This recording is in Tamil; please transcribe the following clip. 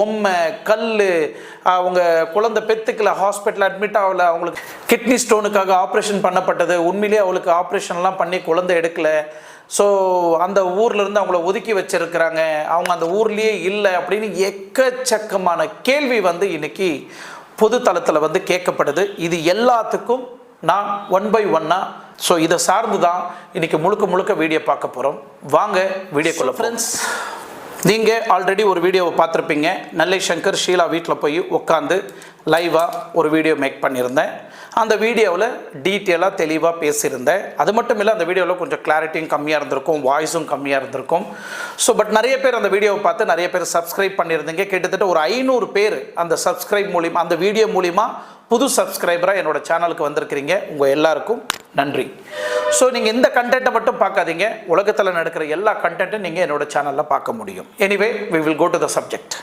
பொம்மை கல் அவங்க குழந்தை பெத்துக்கல ஹாஸ்பிட்டல் அட்மிட் ஆகல அவங்களுக்கு கிட்னி ஸ்டோனுக்காக ஆப்ரேஷன் பண்ணப்பட்டது. உண்மையிலேயே அவளுக்கு ஆப்ரேஷன்லாம் பண்ணி குழந்தை எடுக்கல. ஸோ அந்த ஊர்லேருந்து அவங்கள ஒதுக்கி வச்சிருக்கிறாங்க. அவங்க அந்த ஊர்லேயே இல்லை அப்படின்னு எக்கச்சக்கமான கேள்வி வந்து இன்னைக்கு பொது தளத்தில் வந்து கேட்கப்படுது. இது எல்லாத்துக்கும் நான் ஒன் பை ஒன்னாக ஸோ இதை சார்ந்து தான் இன்றைக்கி முழுக்க முழுக்க வீடியோ பார்க்க போகிறோம் வாங்க வீடியோக்குள்ள ஃப்ரெண்ட்ஸ் நீங்கள் ஆல்ரெடி ஒரு வீடியோவை பார்த்துருப்பீங்க. நெல்லை சங்கர் ஷீலா வீட்டில் போய் உட்காந்து லைவாக ஒரு வீடியோ மேக் பண்ணியிருந்தேன். அந்த வீடியோவில் டீட்டெயிலாக தெளிவாக பேசியிருந்தேன். அது மட்டும் இல்லை அந்த வீடியோவில் கொஞ்சம் கிளாரிட்டியும் கம்மியாக இருந்திருக்கும் வாய்ஸும் கம்மியாக இருந்திருக்கும். ஸோ பட் நிறைய பேர் அந்த வீடியோவை பார்த்து நிறைய பேர் சப்ஸ்கிரைப் பண்ணியிருந்தீங்க. கிட்டத்தட்ட ஒரு ஐநூறு பேர் அந்த சப்ஸ்கிரைப் மூலிமா அந்த வீடியோ மூலிமா புது சப்ஸ்கிரைபராக என்னோட சேனலுக்கு வந்திருக்கிறீங்க. உங்கள் எல்லாருக்கும் நன்றி. ஸோ நீங்கள் இந்த கண்டென்ட்டை மட்டும் பார்க்காதீங்க. உலகத்தில் நடக்கிற எல்லா கண்டென்ட்டும் நீங்கள் என்னோட சேனலில் பார்க்க முடியும். Anyway we will go to the subject